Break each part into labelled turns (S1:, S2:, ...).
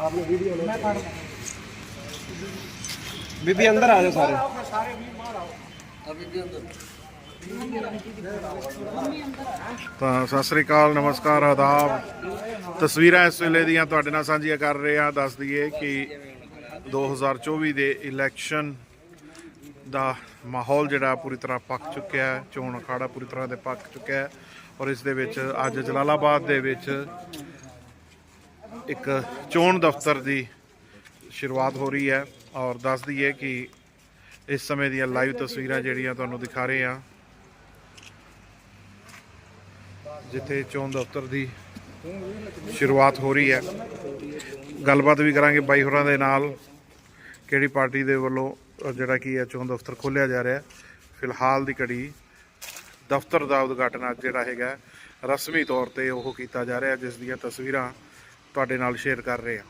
S1: आपने वीडियो
S2: ਮੈਂ ਫੜ
S1: बीबी अंदर आ जाओ सारे
S2: ਸਾਰੇ ਵੀ ਬਾਹਰ ਆਓ
S3: ਤਾਂ ਸਤਿ ਸ੍ਰੀ ਅਕਾਲ ਨਮਸਕਾਰ ਆਦਾਬ ਤਸਵੀਰਾਂ ਇਸ ਵੇਲੇ ਦੀਆਂ ਤੁਹਾਡੇ ਨਾਲ ਸਾਂਝੀਆਂ ਕਰ ਰਹੇ ਹਾਂ ਦੱਸ ਦਈਏ ਕਿ 2024 ਦੇ ਇਲੈਕਸ਼ਨ ਦਾ ਮਾਹੌਲ ਜਿਹੜਾ ਪੂਰੀ ਤਰ੍ਹਾਂ ਪੱਕ ਚੁੱਕਿਆ ਹੈ ਚੋਣ ਅਖਾੜਾ ਪੂਰੀ ਤਰ੍ਹਾਂ ਦੇ ਪੱਕ ਚੁੱਕਿਆ ਹੈ ਔਰ ਇਸ ਦੇ ਵਿੱਚ ਅੱਜ ਜਲਾਲਾਬਾਦ ਦੇ ਵਿੱਚ ਇੱਕ ਚੋਣ ਦਫ਼ਤਰ ਦੀ ਸ਼ੁਰੂਆਤ ਹੋ ਰਹੀ ਹੈ ਔਰ ਦੱਸ ਦਈਏ ਕਿ ਇਸ ਸਮੇਂ ਦੀਆਂ ਲਾਈਵ ਤਸਵੀਰਾਂ ਜਿਹੜੀਆਂ ਤੁਹਾਨੂੰ ਦਿਖਾ ਰਹੇ ਹਾਂ, ਜਿੱਥੇ ਚੋਣ ਦਫ਼ਤਰ ਦੀ ਸ਼ੁਰੂਆਤ ਹੋ ਰਹੀ ਹੈ। ਗੱਲਬਾਤ ਵੀ ਕਰਾਂਗੇ ਬਾਈ ਹੋਰਾਂ ਦੇ ਨਾਲ, ਕਿਹੜੀ ਪਾਰਟੀ ਦੇ ਵੱਲੋਂ ਜਿਹੜਾ ਕੀ ਹੈ ਚੋਣ ਦਫ਼ਤਰ ਖੋਲ੍ਹਿਆ ਜਾ ਰਿਹਾ ਫਿਲਹਾਲ ਦੀ ਘੜੀ ਦਫ਼ਤਰ ਦਾ ਉਦਘਾਟਨ ਅੱਜ ਜਿਹੜਾ ਹੈਗਾ ਰਸਮੀ ਤੌਰ ਤੇ ਉਹ ਕੀਤਾ ਜਾ ਰਿਹਾ ਜਿਸ ਦੀਆਂ ਤਸਵੀਰਾਂ ਤੁਹਾਡੇ ਨਾਲ ਸ਼ੇਅਰ ਕਰ ਰਹੇ ਹਾਂ।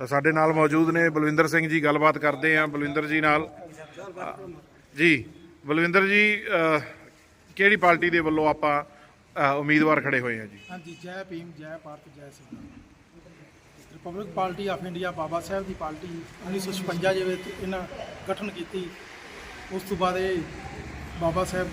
S3: ਤਾਂ ਸਾਡੇ ਨਾਲ ਮੌਜੂਦ ਨੇ ਬਲਵਿੰਦਰ ਸਿੰਘ ਜੀ, ਗੱਲਬਾਤ ਕਰਦੇ ਹਾਂ ਬਲਵਿੰਦਰ ਜੀ ਨਾਲ। ਜੀ, ਬਲਵਿੰਦਰ ਜੀ ਕਿਹੜੀ ਪਾਰਟੀ ਦੇ ਵੱਲੋਂ ਆਪਾਂ ਉਮੀਦਵਾਰ ਖੜੇ ਹੋਏ ਹਾਂ ਜੀ?
S2: ਹਾਂਜੀ, ਜੈ ਭੀਮ, ਜੈ ਭਾਰਤ, ਜੈ ਸੰਵਿਧਾਨ Republic Party of India Baba Sahib the party 1956 ਦੇ ਵਿੱਚ ਇਹਨਾਂ ਗਠਨ ਕੀਤੀ। ਉਸ ਤੋਂ ਬਾਅਦ ਇਹ ਬਾਬਾ ਸਾਹਿਬ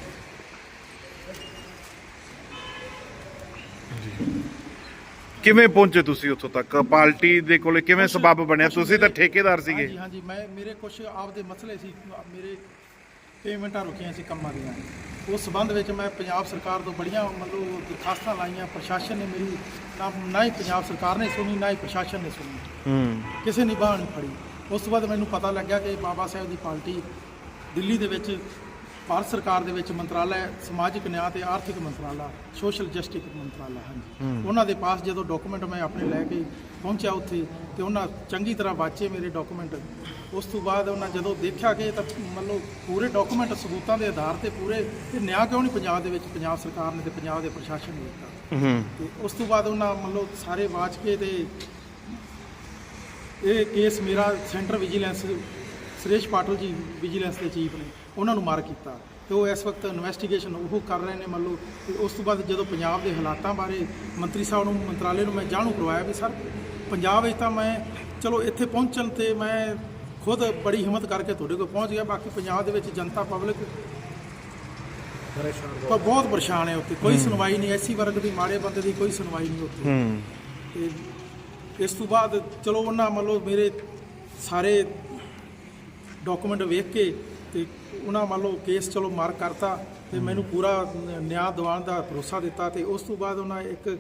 S3: ਕਿਵੇਂ ਪਹੁੰਚੇ ਤੁਸੀਂ ਉੱਥੋਂ ਤੱਕ? ਪਾਰਟੀ ਦੇ ਕੋਲੇ ਕਿਵੇਂ ਸਬੱਬ ਬਣਿਆ? ਤੁਸੀਂ ਤਾਂ ਠੇਕੇਦਾਰ ਸੀਗੇ।
S2: ਹਾਂਜੀ ਹਾਂਜੀ ਮੈਂ ਮੇਰੇ ਕੁਝ ਆਪਦੇ ਮਸਲੇ ਸੀ। ਮੇਰੇ ਪੇਮੈਂਟਾਂ ਰੁਕੀਆਂ ਸੀ ਕੰਮਾਂ ਦੀਆਂ। ਉਸ ਸਬੰਧ ਵਿੱਚ ਮੈਂ ਪੰਜਾਬ ਸਰਕਾਰ ਤੋਂ ਬੜੀਆਂ ਮਤਲਬ ਦਰਖਾਸਤਾਂ ਲਾਈਆਂ। ਪ੍ਰਸ਼ਾਸਨ ਨੇ ਮੇਰੀ ਨਾ ਨਾ ਹੀ ਪੰਜਾਬ ਸਰਕਾਰ ਨੇ ਸੁਣੀ ਨਾ ਹੀ ਪ੍ਰਸ਼ਾਸਨ ਨੇ ਸੁਣੀ।
S3: ਹੂੰ।
S2: ਕਿਸੇ ਨੇ ਬਾਹ ਨਹੀਂ ਫੜੀ। ਉਸ ਤੋਂ ਬਾਅਦ ਮੈਨੂੰ ਪਤਾ ਲੱਗਿਆ ਕਿ ਬਾਬਾ ਸਾਹਿਬ ਦੀ ਪਾਰਟੀ ਦਿੱਲੀ ਦੇ ਵਿੱਚ ਭਾਰਤ ਸਰਕਾਰ ਦੇ ਵਿੱਚ ਮੰਤਰਾਲਾ ਸਮਾਜਿਕ ਨਿਆਂ ਤੇ ਆਰਥਿਕ ਮੰਤਰਾਲਾ ਸੋਸ਼ਲ ਜਸਟਿਸ ਮੰਤਰਾਲਾ ਹਾਂਜੀ। ਉਹਨਾਂ ਦੇ ਪਾਸ ਜਦੋਂ ਡਾਕੂਮੈਂਟ ਮੈਂ ਆਪਣੇ ਲੈ ਕੇ ਪਹੁੰਚਿਆ ਉੱਥੇ ਤੇ ਉਹਨਾਂ ਚੰਗੀ ਤਰ੍ਹਾਂ ਵਾਚੇ ਮੇਰੇ ਡਾਕੂਮੈਂਟ ਉਸ ਤੋਂ ਬਾਅਦ ਉਹਨਾਂ ਜਦੋਂ ਦੇਖਿਆ ਕਿ ਇਹ ਤਾਂ ਮਤਲਬ ਪੂਰੇ ਡਾਕੂਮੈਂਟ ਸਬੂਤਾਂ ਦੇ ਆਧਾਰ ਤੇ ਪੂਰੇ ਤੇ ਨਿਆਂ ਕਿਉਂ ਨਹੀਂ ਪੰਜਾਬ ਦੇ ਵਿੱਚ? ਪੰਜਾਬ ਸਰਕਾਰ ਨੇ ਤੇ ਪੰਜਾਬ ਦੇ ਪ੍ਰਸ਼ਾਸਨ ਨੇ ਦਿੱਤਾ। ਤੇ ਉਸ ਤੋਂ ਬਾਅਦ ਉਹਨਾਂ ਮਤਲਬ ਸਾਰੇ ਵਾਚ ਕੇ ਤੇ ਇਹ ਕੇਸ ਮੇਰਾ ਸੈਂਟਰ ਵਿਜੀਲੈਂਸ ਸੁਰੇਸ਼ ਪਾਟਲ ਜੀ ਵਿਜੀਲੈਂਸ ਦੇ ਚੀਫ ਨੇ ਉਹਨਾਂ ਨੂੰ ਮਾਰ ਕੀਤਾ ਤੇ ਉਹ ਇਸ ਵਕਤ ਇਨਵੈਸਟੀਗੇਸ਼ਨ ਉਹ ਕਰ ਰਹੇ ਨੇ ਮੰਨ ਲਓ ਤੇ ਉਸ ਤੋਂ ਬਾਅਦ ਜਦੋਂ ਪੰਜਾਬ ਦੇ ਹਾਲਾਤਾਂ ਬਾਰੇ ਮੰਤਰੀ ਸਾਹਿਬ ਨੂੰ ਮੰਤਰਾਲੇ ਨੂੰ ਮੈਂ ਜਾਣੂ ਕਰਵਾਇਆ ਵੀ ਸਰ ਪੰਜਾਬ ਵਿੱਚ ਤਾਂ ਮੈਂ ਚਲੋ ਇੱਥੇ ਪਹੁੰਚਣ ਤੇ ਮੈਂ ਖੁਦ ਬੜੀ ਹਿੰਮਤ ਕਰਕੇ ਤੁਹਾਡੇ ਕੋਲ ਪਹੁੰਚ ਗਿਆ ਬਾਕੀ ਪੰਜਾਬ ਦੇ ਵਿੱਚ ਜਨਤਾ ਪਬਲਿਕ ਪਰ ਬਹੁਤ। ਪਰੇਸ਼ਾਨ ਹੈ ਉੱਥੇ ਕੋਈ ਸੁਣਵਾਈ ਨਹੀਂ ਐਸੀ ਵਰਗ ਦੀ ਮਾੜੇ ਬੰਦੇ ਦੀ ਕੋਈ ਸੁਣਵਾਈ ਨਹੀਂ ਉੱਥੇ।
S3: ਹੂੰ।
S2: ਤੇ ਇਸ ਤੋਂ ਬਾਅਦ ਚਲੋ ਉਹਨਾਂ ਮੰਨ ਮੇਰੇ ਸਾਰੇ ਡਾਕੂਮੈਂਟ ਵੇਖ ਕੇ ਤੇ ਉਹਨਾਂ ਮੰਨ ਲਓ ਕੇਸ ਚਲੋ ਮਾਰਕ ਕਰਤਾ ਤੇ ਮੈਨੂੰ ਪੂਰਾ ਨਿਆਂ ਦਿਵਾਉਣ ਦਾ ਭਰੋਸਾ ਦਿੱਤਾ ਤੇ ਉਸ ਤੋਂ ਬਾਅਦ ਉਹਨਾਂ ਇੱਕ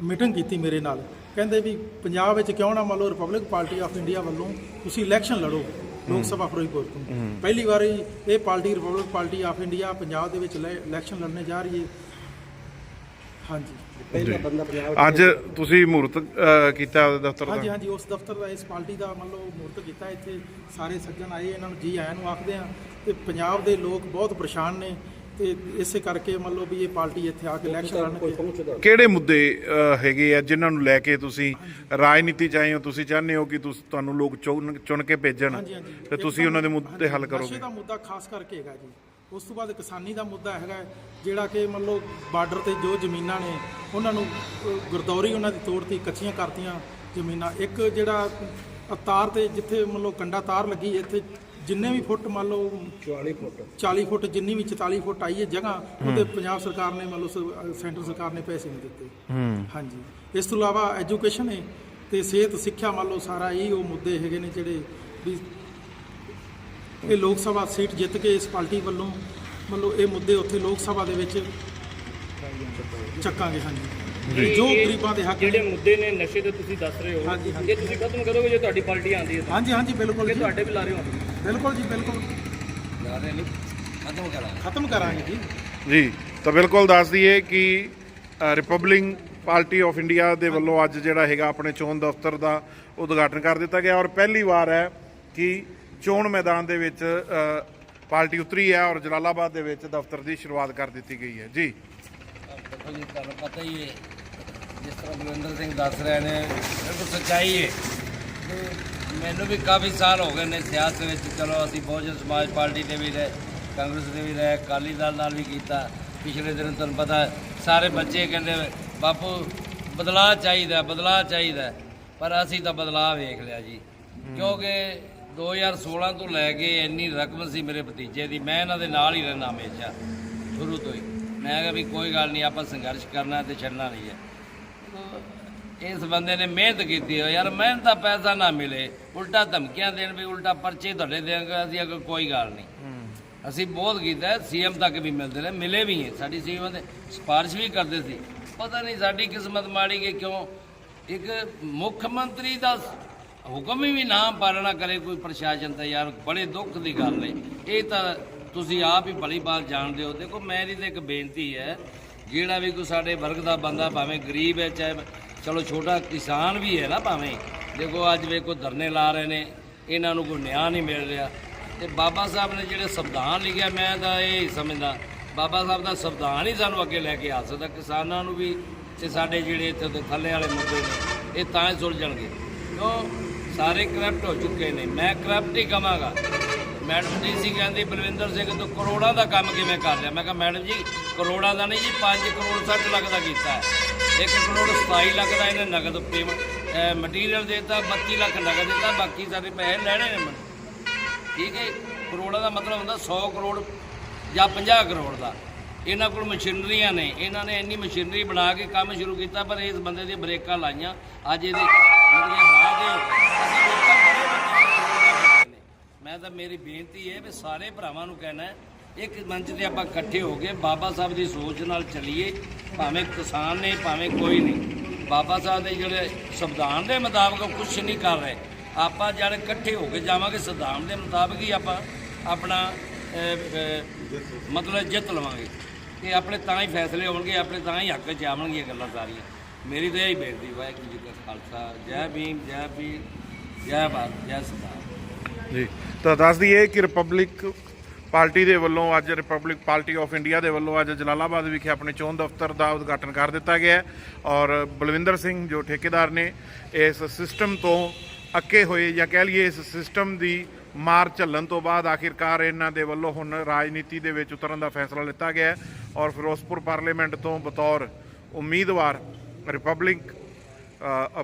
S2: ਮੀਟਿੰਗ ਕੀਤੀ ਮੇਰੇ ਨਾਲ। ਕਹਿੰਦੇ ਵੀ ਪੰਜਾਬ ਵਿੱਚ ਕਿਉਂ ਨਾ ਮੰਨ ਲਓ ਰਿਪਬਲਿਕ ਪਾਰਟੀ ਆਫ ਇੰਡੀਆ ਵੱਲੋਂ ਤੁਸੀਂ ਇਲੈਕਸ਼ਨ ਲੜੋ ਲੋਕ ਸਭਾ ਫਿਰੋਜ਼ਪੁਰ ਤੋਂ। ਪਹਿਲੀ ਵਾਰੀ ਇਹ party Republic Party of India Punjab ਦੇ ਵਿੱਚ ਇਲੈ- ਇਲੈਕਸ਼ਨ ਲੜਨੇ ਜਾ ਰਹੀ ਹੈ।
S3: ਅੱਜ ਤੁਸੀਂ ਮੂਰਤ ਕੀਤਾ ਉਹਦੇ
S2: ਦਫ਼ਤਰ
S3: ਦਾ?
S2: ਹਾਂਜੀ ਉਸ ਦਫ਼ਤਰ ਦਾ ਇਸ ਪਾਰਟੀ ਦਾ ਮੰਨ ਲਓ ਮੂਰਤ ਕੀਤਾ ਇੱਥੇ ਸਾਰੇ ਸੱਜਣ ਆਏ ਇਹਨਾਂ ਨੂੰ ਜੀ ਆਇਆਂ ਨੂੰ ਆਖਦੇ ਆ ਤੇ ਪੰਜਾਬ ਦੇ ਲੋਕ ਬਹੁਤ ਪਰੇਸ਼ਾਨ ਨੇ ਤੇ ਇਸੇ ਕਰਕੇ ਮੰਨ ਲਓ ਵੀ ਇਹ ਪਾਰਟੀ ਇੱਥੇ ਆ ਕੇ ਇਲੈਕਸ਼ਨ ਕੋਈ
S1: ਪਹੁੰਚਦਾ
S3: ਕਿਹੜੇ ਮੁੱਦੇ ਹੈਗੇ ਆ ਜਿਨ੍ਹਾਂ ਨੂੰ ਲੈ ਕੇ ਤੁਸੀਂ ਰਾਜਨੀਤੀ ਚਾਹੇ ਹੋ? ਤੁਸੀਂ ਚਾਹੁੰਦੇ ਹੋ ਕਿ ਤੁਸ- ਤੁਹਾਨੂੰ ਲੋਕ ਚੁਣ ਕੇ ਭੇਜਣ ਤੇ ਤੁਸੀਂ ਉਹਨਾਂ ਦੇ ਮੁੱਦੇ ਹੱਲ ਕਰੋਗੇ?
S2: ਨਸ਼ੇ ਮੁੱਦਾ ਖਾਸ ਕਰਕੇ ਹੈਗਾ ਜੀ। ਉਸ ਤੋਂ ਬਾਅਦ ਕਿਸਾਨੀ ਦਾ ਮੁੱਦਾ ਹੈਗਾ ਜਿਹੜਾ ਕਿ ਮੰਨ ਲਓ ਬਾਰਡਰ ਤੇ ਜੋ ਜ਼ਮੀਨਾਂ ਨੇ ਉਹਨਾਂ ਨੂੰ ਗਰਦੌਰੀ ਉਹਨਾਂ ਦੀ ਤੋੜਤੀ ਕੱਚੀਆਂ ਕਰਤੀਆਂ ਜ਼ਮੀਨਾਂ। ਇੱਕ ਜਿਹੜਾ ਤਾਰ ਤੇ ਜਿੱਥੇ ਮੰਨ ਲਓ ਕੰਡਾ ਤਾਰ ਲੱਗੀ ਇੱਥੇ ਜਿੰਨੇ ਵੀ ਫੁੱਟ ਮੰਨ ਲਓ
S1: 40 फुट
S2: 40 ਫੁੱਟ ਜਿੰਨੀ ਵੀ 44 ਫੁੱਟ ਆਈ ਹੈ ਜਗ੍ਹਾ ਉਹਦੇ ਪੰਜਾਬ ਸਰਕਾਰ ਨੇ ਮੰਨ ਲਓ ਸੈਂਟਰ ਸਰਕਾਰ ਨੇ ਪੈਸੇ ਨਹੀਂ ਦਿੱਤੇ। ਹਾਂਜੀ। ਇਸ ਤੋਂ ਇਲਾਵਾ ਐਜੂਕੇਸ਼ਨ ਹੈ ਤੇ ਸਿਹਤ ਸਿੱਖਿਆ ਮੰਨ ਲਓ ਸਾਰਾ ਇਹ ਉਹ ਮੁੱਦੇ ਹੈਗੇ ਨੇ ਜਿਹੜੇ ਵੀ ਇਹ ਲੋਕ ਸਭਾ ਸੀਟ ਜਿੱਤ ਕੇ ਇਸ ਪਾਰਟੀ ਵੱਲੋਂ ਮੰਨ ਲਓ ਇਹ ਮੁੱਦੇ ਉੱਥੇ ਲੋਕ ਸਭਾ ਦੇ ਵਿੱਚ ਚੱਕਾਂਗੇ ਹਾਂਜੀ। ਜੋ। ਗਰੀਬਾਂ ਦੇ ਹੱਕ
S4: ਜਿਹੜੇ ਮੁੱਦੇ ਨੇ ਨਸ਼ੇ ਦੇ ਤੁਸੀਂ ਦੱਸ ਰਹੇ ਹੋ
S2: ਹਾਂਜੀ, ਹਾਂਜੀ।
S4: ਇਹ ਤੁਸੀਂ ਖਤਮ ਕਰੋਗੇ ਜੇ ਤੁਹਾਡੀ ਪਾਰਟੀ ਆਉਂਦੀ ਹੈ
S2: ਹਾਂਜੀ ਹਾਂਜੀ ਬਿਲਕੁਲ ਜੀ।
S4: ਤੁਹਾਡੇ ਵੀ ਲਾ ਰਹੇ ਹੋ?
S2: ਬਿਲਕੁਲ ਜੀ ਬਿਲਕੁਲ। ਖਤਮ ਕਰਾਂਗੇ। ਜੀ।
S3: ਜੀ ਤਾਂ ਬਿਲਕੁਲ ਦੱਸ ਦਈਏ ਕਿ ਰਿਪਬਲਿਕ ਪਾਰਟੀ ਆਫ ਇੰਡੀਆ ਦੇ ਵੱਲੋਂ ਅੱਜ ਜਿਹੜਾ ਹੈਗਾ ਆਪਣੇ ਚੋਣ ਦਫ਼ਤਰ ਦਾ ਉਦਘਾਟਨ ਕਰ ਦਿੱਤਾ ਗਿਆ ਔਰ ਪਹਿਲੀ ਵਾਰ ਹੈ ਕਿ ਚੋਣ ਮੈਦਾਨ ਦੇ ਵਿੱਚ ਪਾਰਟੀ ਉਤਰੀ ਹੈ ਔਰ ਜਲਾਲਾਬਾਦ ਦੇ ਵਿੱਚ ਦਫ਼ਤਰ ਦੀ ਸ਼ੁਰੂਆਤ ਕਰ ਦਿੱਤੀ ਗਈ ਹੈ। ਜੀ।
S5: ਦੇਖੋ ਜੀ ਤੁਹਾਨੂੰ ਪਤਾ ਹੀ ਹੈ ਜਿਸ ਤਰ੍ਹਾਂ ਬਲਵਿੰਦਰ ਸਿੰਘ ਦੱਸ ਰਹੇ ਨੇ ਬਿਲਕੁਲ ਸੱਚਾਈ ਹੈ। ਮੈਨੂੰ ਵੀ ਕਾਫੀ ਸਾਲ ਹੋ ਗਏ ਨੇ ਸਿਆਸਤ ਵਿੱਚ ਚਲੋ ਅਸੀਂ ਬਹੁਜਨ ਸਮਾਜ ਪਾਰਟੀ ਦੇ ਵੀ ਰਹੇ ਕਾਂਗਰਸ ਦੇ ਵੀ ਰਹੇ ਅਕਾਲੀ ਦਲ ਨਾਲ ਵੀ ਕੀਤਾ। ਪਿਛਲੇ ਦਿਨ ਤੁਹਾਨੂੰ ਪਤਾ ਸਾਰੇ ਬੱਚੇ ਕਹਿੰਦੇ ਬਾਪੂ ਬਦਲਾਅ ਚਾਹੀਦਾ ਬਦਲਾਅ ਚਾਹੀਦਾ ਪਰ ਅਸੀਂ ਤਾਂ ਬਦਲਾਅ ਵੇਖ ਲਿਆ ਜੀ। ਕਿਉਂਕਿ 2016 ਤੋਂ ਲੈ ਕੇ ਇੰਨੀ ਰਕਮ ਸੀ ਮੇਰੇ ਭਤੀਜੇ ਦੀ ਮੈਂ ਇਹਨਾਂ ਦੇ ਨਾਲ ਹੀ ਰਹਿਣਾ ਹਮੇਸ਼ਾ ਸ਼ੁਰੂ ਤੋਂ ਹੀ। ਮੈਂ ਕਿਹਾ ਵੀ ਕੋਈ ਗੱਲ ਨਹੀਂ ਆਪਾਂ ਸੰਘਰਸ਼ ਕਰਨਾ ਤੇ ਛੱਡਣਾ ਨਹੀਂ ਹੈ। ਇਸ ਬੰਦੇ ਨੇ ਮਿਹਨਤ ਕੀਤੀ ਹੋ ਯਾਰ ਮਿਹਨਤ ਦਾ ਪੈਸਾ ਨਾ ਮਿਲੇ ਉਲਟਾ ਧਮਕੀਆਂ ਦੇਣ ਵੀ ਉਲਟਾ ਪਰਚੇ ਤੁਹਾਡੇ ਦੇਣਗੇ ਅਸੀਂ ਅਗਰ ਕੋਈ ਗੱਲ ਨਹੀਂ। ਅਸੀਂ ਬਹੁਤ ਕੀਤਾ ਸੀਐਮ ਤੱਕ ਵੀ ਮਿਲਦੇ ਰਹੇ ਮਿਲੇ ਵੀ ਹੈ। ਸਾਡੀ ਸੀਐਮ ਦੇ ਸਿਫਾਰਿਸ਼ ਵੀ ਕਰਦੇ ਸੀ। ਪਤਾ ਨਹੀਂ ਸਾਡੀ ਕਿਸਮਤ ਮਾੜੀ ਕਿ ਕਿਉਂ ਇੱਕ ਮੁੱਖ ਮੰਤਰੀ ਦਾ ਹੁਕਮ ਹੀ ਵੀ ਨਾ ਪਾਲਣਾ ਕਰੇ ਕੋਈ ਪ੍ਰਸ਼ਾਸਨ ਤਾਂ ਯਾਰ ਬੜੇ ਦੁੱਖ ਦੀ ਗੱਲ ਹੈ ਇਹ ਤਾਂ ਤੁਸੀਂ ਆਪ ਹੀ ਭਲੀ ਬਾਤ ਜਾਣਦੇ ਹੋ। ਦੇਖੋ, ਮੇਰੀ ਤਾਂ ਇੱਕ ਬੇਨਤੀ ਹੈ, ਜਿਹੜਾ ਵੀ ਕੋਈ ਸਾਡੇ ਵਰਗ ਦਾ ਬੰਦਾ ਭਾਵੇਂ ਗਰੀਬ ਹੈ, ਚਾਹੇ ਚਲੋ ਛੋਟਾ ਕਿਸਾਨ ਵੀ ਹੈ ਨਾ ਭਾਵੇਂ, ਦੇਖੋ, ਅੱਜ ਵੇਖੋ ਧਰਨੇ ਲਾ ਰਹੇ ਨੇ, ਇਹਨਾਂ ਨੂੰ ਕੋਈ ਨਿਆਂ ਨਹੀਂ ਮਿਲ ਰਿਹਾ। ਤੇ ਬਾਬਾ ਸਾਹਿਬ ਨੇ ਜਿਹੜੇ ਸੰਵਿਧਾਨ ਲਿਖਿਆ, ਮੈਂ ਤਾਂ ਇਹ ਸਮਝਦਾ। ਬਾਬਾ ਸਾਹਿਬ ਦਾ ਸੰਵਿਧਾਨ ਹੀ ਸਾਨੂੰ ਅੱਗੇ ਲੈ ਕੇ ਆ ਸਕਦਾ। ਕਿਸਾਨਾਂ ਨੂੰ ਵੀ ਤੇ ਸਾਡੇ ਜਿਹੜੇ ਇੱਥੇ ਦੇ ਥੱਲੇ ਵਾਲੇ ਮੁੱਦੇ ਨੇ, ਇਹ ਤਾਂ ਹੀ ਸੁਲਝਣਗੇ। ਕਿਉਂ? ਸਾਰੇ ਕਰਪਟ ਹੋ ਚੁੱਕੇ ਨੇ। ਮੈਂ ਕਰਪਟ ਹੀ ਕਵਾਂਗਾ। ਮੈਡਮ ਜੀ ਸੀ ਕਹਿੰਦੀ, ਬਲਵਿੰਦਰ ਸਿੰਘ, ਤੋਂ ਕਰੋੜਾਂ ਦਾ ਕੰਮ ਕਿਵੇਂ ਕਰ ਲਿਆ? ਮੈਂ ਕਿਹਾ, ਮੈਡਮ ਜੀ, ਕਰੋੜਾਂ ਦਾ ਨਹੀਂ ਜੀ 5 ਕਰੋੜ 60 ਲੱਖ ਦਾ ਕੀਤਾ ਹੈ। 1 ਕਰੋੜ 27 ਲੱਖ ਦਾ ਇਹਨੇ ਨਗਦ ਪੇਮੈਂਟ ਮਟੀਰੀਅਲ ਦਿੱਤਾ 32 ਲੱਖ ਨਗਦ ਦਿੱਤਾ, ਬਾਕੀ ਸਾਰੇ ਪੈਸੇ ਲੈਣੇ ਨੇ ਮੈਨੂੰ। ਠੀਕ ਹੈ ਕਰੋੜਾਂ ਦਾ ਮਤਲਬ ਹੁੰਦਾ 100 ਕਰੋੜ ਜਾਂ 50 ਕਰੋੜ ਦਾ। ਇਹਨਾਂ ਕੋਲ ਮਸ਼ੀਨਰੀਆਂ ਨੇ। ਇਹਨਾਂ ਨੇ ਇੰਨੀ ਮਸ਼ੀਨਰੀ ਬਣਾ ਕੇ ਕੰਮ ਸ਼ੁਰੂ ਕੀਤਾ ਪਰ ਇਸ ਬੰਦੇ ਦੀਆਂ ਬ੍ਰੇਕਾਂ ਲਾਈਆਂ। ਅੱਜ ਇਹਦੇ ਮਤਲਬ ਇਹ ਹਾਲਾਤ ਹੋ ਗਏ। ਮੈਂ ਤਾਂ ਮੇਰੀ ਬੇਨਤੀ ਹੈ ਵੀ ਸਾਰੇ ਭਰਾਵਾਂ ਨੂੰ ਕਹਿਣਾ ਹੈ, ਇੱਕ ਮੰਚ ਤੇ ਆਪਾਂ ਇਕੱਠੇ ਹੋ ਕੇ ਬਾਬਾ ਸਾਹਿਬ ਦੀ ਸੋਚ ਨਾਲ ਚੱਲੀਏ। ਭਾਵੇਂ ਕਿਸਾਨ ਨੇ ਭਾਵੇਂ ਕੋਈ ਨਹੀਂ ਬਾਬਾ ਸਾਹਿਬ ਦੇ ਜਿਹੜੇ ਸੰਵਿਧਾਨ ਦੇ ਮੁਤਾਬਕ ਕੁਝ ਨਹੀਂ ਕਰ ਰਹੇ। ਆਪਾਂ ਜਦ ਇਕੱਠੇ ਹੋ ਕੇ ਜਾਵਾਂਗੇ ਸੰਵਿਧਾਨ ਦੇ ਮੁਤਾਬਕ ਹੀ ਆਪਾਂ ਆਪਣਾ ਅਹ, ਅਹ, ਮਤਲਬ ਜਿੱਤ ਲਵਾਂਗੇ। ਕਿ ਆਪਣੇ ਤਾਂ ਹੀ ਫੈਸਲੇ ਹੋਣਗੇ, ਆਪਣੇ ਤਾਂ ਹੀ ਹੱਕ ਚ ਆਵਣਗੀਆਂ ਗੱਲਾਂ ਸਾਰੀਆਂ। ਮੇਰੀ ਤਾਂ ਇਹੀ ਬੇਨਤੀ ਵਾਹਿਗੁਰੂ ਜੀ ਕਾ ਖਾਲਸਾ, ਜੈ ਭੀਮ ਜੈ ਭੀਮ, ਜੈ ਭਾਰਤ, ਜੈ ਸਰਦਾਰ
S3: ਜੀ, ਤਾਂ ਦੱਸ ਦਈਏ ਕਿ ਰਿਪਬਲਿਕ ਪਾਰਟੀ ਦੇ ਵੱਲੋਂ ਅੱਜ ਰਿਪਬਲਿਕ ਪਾਰਟੀ ਆਫ ਇੰਡੀਆ ਦੇ ਵੱਲੋਂ ਅੱਜ ਜਲਾਲਾਬਾਦ ਵਿਖੇ ਆਪਣੇ ਚੋਣ ਦਫ਼ਤਰ ਦਾ ਉਦਘਾਟਨ ਕਰ ਦਿੱਤਾ ਗਿਆ ਔਰ ਬਲਵਿੰਦਰ ਸਿੰਘ ਜੋ ਠੇਕੇਦਾਰ ਨੇ ਇਸ ਸਿਸਟਮ ਤੋਂ ਅੱਕੇ ਹੋਏ ਜਾਂ ਕਹਿ ਲਈਏ ਇਸ ਸਿਸਟਮ ਦੀ ਮਾਰ ਝੱਲਣ ਤੋਂ ਬਾਅਦ ਆਖਿਰਕਾਰ ਇਹਨਾਂ ਦੇ ਵੱਲੋਂ ਹੁਣ ਰਾਜਨੀਤੀ ਦੇ ਵਿੱਚ ਉਤਰਨ ਦਾ ਫੈਸਲਾ ਲਿੱਤਾ ਗਿਆ ਔਰ ਫਿਰੋਜ਼ਪੁਰ ਪਾਰਲੀਮੈਂਟ ਤੋਂ ਬਤੌਰ ਉਮੀਦਵਾਰ ਰਿਪਬਲਿਕ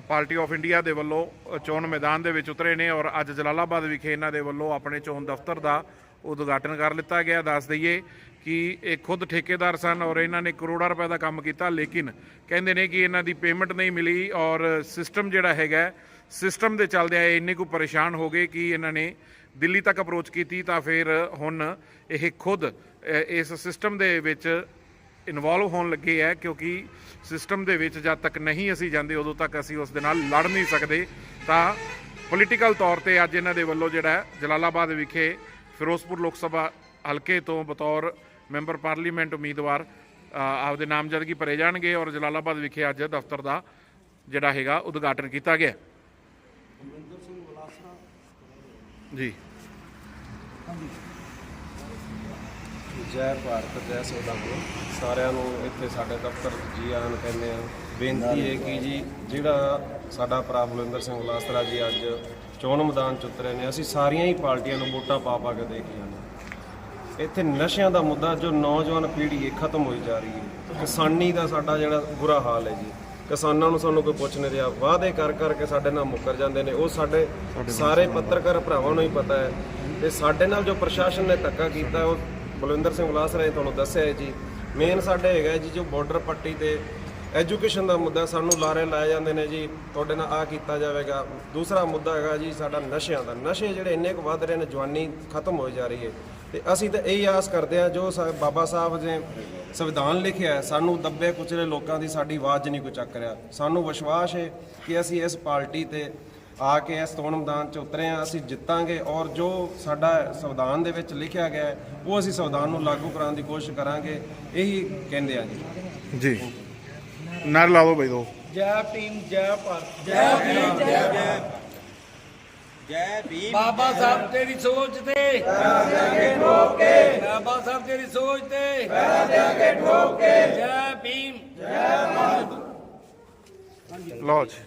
S3: ਪਾਰਟੀ ਆਫ ਇੰਡੀਆ ਦੇ ਵੱਲੋਂ ਚੋਣ ਮੈਦਾਨ ਦੇ ਵਿੱਚ ਉਤਰੇ ਨੇ ਔਰ ਅੱਜ ਜਲਾਲਾਬਾਦ ਵਿਖੇ ਇਹਨਾਂ ਦੇ ਵੱਲੋਂ ਆਪਣੇ ਚੋਣ ਦਫ਼ਤਰ ਦਾ ਉਦਘਾਟਨ ਕਰ ਲਿੱਤਾ ਗਿਆ। ਦੱਸ ਦਈਏ ਕਿ ਇਹ ਖੁਦ ਠੇਕੇਦਾਰ ਸਨ ਔਰ ਇਹਨਾਂ ਨੇ ਕਰੋੜਾਂ ਰੁਪਏ ਦਾ ਕੰਮ ਕੀਤਾ, ਲੇਕਿਨ ਕਹਿੰਦੇ ਨੇ ਕਿ ਇਹਨਾਂ ਦੀ ਪੇਮੈਂਟ ਨਹੀਂ ਮਿਲੀ ਔਰ ਸਿਸਟਮ ਜਿਹੜਾ ਹੈਗਾ ਸਿਸਟਮ ਦੇ ਚੱਲਦਿਆਂ ਇਹ ਇੰਨੇ ਕੁ ਪਰੇਸ਼ਾਨ ਹੋ ਗਏ ਕਿ ਇਹਨਾਂ ਨੇ ਦਿੱਲੀ ਤੱਕ ਅਪਰੋਚ ਕੀਤੀ ਤਾਂ ਫਿਰ ਹੁਣ ਇਹ ਖੁਦ ਇਸ ਸਿਸਟਮ ਦੇ ਵਿੱਚ ਇਨਵੋਲਵ ਹੋਣ ਲੱਗੇ ਹੈ, ਕਿਉਂਕਿ ਸਿਸਟਮ ਦੇ ਵਿੱਚ ਜਦ ਤੱਕ ਨਹੀਂ ਅਸੀਂ ਜਾਂਦੇ, ਉਦੋਂ ਤੱਕ ਅਸੀਂ ਉਸ ਦੇ ਨਾਲ ਲੜ ਨਹੀਂ ਸਕਦੇ। ਤਾਂ ਪੋਲੀਟੀਕਲ ਤੌਰ ਤੇ ਅੱਜ ਇਹਨਾਂ ਦੇ ਵੱਲੋਂ ਜਿਹੜਾ ਜਲਾਲਾਬਾਦ ਵਿਖੇ ਫਿਰੋਜ਼ਪੁਰ ਲੋਕ ਸਭਾ ਹਲਕੇ ਤੋਂ ਬਤੌਰ ਮੈਂਬਰ ਪਾਰਲੀਮੈਂਟ ਉਮੀਦਵਾਰ ਆਪਦੇ ਨਾਮਜ਼ਦਗੀ ਭਰੇ ਜਾਣਗੇ ਔਰ ਜਲਾਲਾਬਾਦ ਵਿਖੇ ਅੱਜ ਦਫ਼ਤਰ ਦਾ ਜਿਹੜਾ ਹੈਗਾ ਉਦਘਾਟਨ ਕੀਤਾ ਗਿਆ। ਜੀ।
S1: ਜੈ ਭਾਰਤ ਜੈ ਸੋਦਾਪੁਰ ਸਾਰਿਆਂ ਨੂੰ ਇੱਥੇ ਸਾਡੇ ਦਫ਼ਤਰ ਜੀ ਆਇਆਂ ਨੂੰ ਕਹਿੰਦੇ ਆ ਬੇਨਤੀ ਹੈ ਕਿ ਜੀ ਜਿਹੜਾ ਸਾਡਾ ਭਰਾ ਬਲਵਿੰਦਰ ਸਿੰਘ ਲਾਸਤਰਾ ਜੀ ਅੱਜ ਚੋਣ ਮੈਦਾਨ ਚ ਉਤਰੇ ਨੇ ਅਸੀਂ ਸਾਰੀਆਂ ਹੀ ਪਾਰਟੀਆਂ ਨੂੰ ਵੋਟਾਂ ਪਾ ਪਾ ਕੇ ਦੇਖ ਜਾਂਦੇ ਇੱਥੇ ਨਸ਼ਿਆਂ ਦਾ ਮੁੱਦਾ ਜੋ ਨੌਜਵਾਨ ਪੀੜ੍ਹੀ ਹੈ ਖਤਮ ਹੋਈ ਜਾ ਰਹੀ ਹੈ। ਕਿਸਾਨੀ ਦਾ ਸਾਡਾ ਜਿਹੜਾ ਬੁਰਾ ਹਾਲ ਹੈ ਜੀ। ਕਿਸਾਨਾਂ ਨੂੰ ਸਾਨੂੰ ਕੋਈ ਪੁੱਛ ਨਹੀਂ ਰਿਹਾ। ਵਾਅਦੇ ਕਰ ਕਰਕੇ ਸਾਡੇ ਨਾਲ ਮੁੱਕਰ ਜਾਂਦੇ ਨੇ। ਉਹ ਸਾਡੇ ਸਾਰੇ ਪੱਤਰਕਾਰ ਭਰਾਵਾਂ ਨੂੰ ਹੀ ਪਤਾ ਹੈ। ਤੇ ਸਾਡੇ ਨਾਲ ਜੋ ਪ੍ਰਸ਼ਾਸਨ ਨੇ ਧੱਕਾ ਕੀਤਾ, ਉਹ ਬਲਵਿੰਦਰ ਸਿੰਘ ਉਲਾਸਰਾ ਰਾਏ ਤੁਹਾਨੂੰ ਦੱਸਿਆ ਹੈ ਜੀ। ਮੇਨ ਸਾਡੇ ਹੈਗਾ ਜੀ, ਜੋ ਬਾਰਡਰ ਪੱਟੀ ਤੇ ਐਜੂਕੇਸ਼ਨ ਦਾ ਮੁੱਦਾ ਸਾਨੂੰ ਲਾਰੇ ਲਾਏ ਜਾਂਦੇ ਨੇ ਜੀ। ਤੁਹਾਡੇ ਨਾਲ ਆ ਕੀਤਾ ਜਾਵੇਗਾ। ਦੂਸਰਾ ਮੁੱਦਾ ਹੈਗਾ ਜੀ, ਸਾਡਾ ਨਸ਼ਿਆਂ ਦਾ। ਨਸ਼ੇ ਜਿਹੜੇ ਇੰਨੇ ਕੁ ਵੱਧ ਰਹੇ ਨੇ, ਜਵਾਨੀ ਖਤਮ ਹੋਈ ਜਾ ਰਹੀ ਹੈ। ਤੇ ਅਸੀਂ ਤਾਂ ਇਹੀ ਆਸ ਕਰਦੇ ਹਾਂ, ਜੋ ਸਾ- ਬਾਬਾ ਸਾਹਿਬ ਨੇ ਸੰਵਿਧਾਨ ਲਿਖਿਆ ਸਾਨੂੰ ਦੱਬੇ ਕੁਚਲੇ ਲੋਕਾਂ ਦੀ ਸਾਡੀ ਆਵਾਜ਼ ਨਹੀਂ ਕੋਈ ਚੱਕ ਰਿਹਾ। ਸਾਨੂੰ ਵਿਸ਼ਵਾਸ ਹੈ ਕਿ ਅਸੀਂ ਇਸ ਪਾਰਟੀ ਤੇ ਆ ਕੇ ਇਸ ਚੋਣ ਮੈਦਾਨ 'ਚ ਉਤਰੇ ਹਾਂ ਅਸੀਂ ਜਿੱਤਾਂਗੇ ਔਰ ਜੋ ਸਾਡਾ ਸੰਵਿਧਾਨ ਦੇ ਵਿੱਚ ਲਿਖਿਆ ਗਿਆ ਹੈ ਉਹ ਅਸੀਂ ਸੰਵਿਧਾਨ ਨੂੰ ਲਾਗੂ ਕਰਾਉਣ ਦੀ ਕੋਸ਼ਿਸ਼ ਕਰਾਂਗੇ ਇਹੀ ਕਹਿੰਦੇ ਆ ਜੀ।
S3: ਜੀ। ਨਾਰ ਲਾ ਦਿਓ ਬਈ ਦੋ।
S2: ਜੈ ਭੀਮ ਜੈ ਭਾਰਤ। ਜੈ ਭੀਮ ਜੈ
S5: ਬਾਬਾ ਸਾਹਿਬ ਤੇਰੀ ਸੋਚ ਤੇ। ਪੈਰਾਂ ਦੇ ਅੱਗੇ ਠੋਕ ਕੇ ਬਾਬਾ ਸਾਹਿਬ ਤੇਰੀ ਸੋਚ ਤੇ। ਪੈਰਾਂ ਦੇ ਅੱਗੇ ਠੋਕ ਕੇ ਜੈ ਭੀਮ
S3: ਲਓ ਜੀ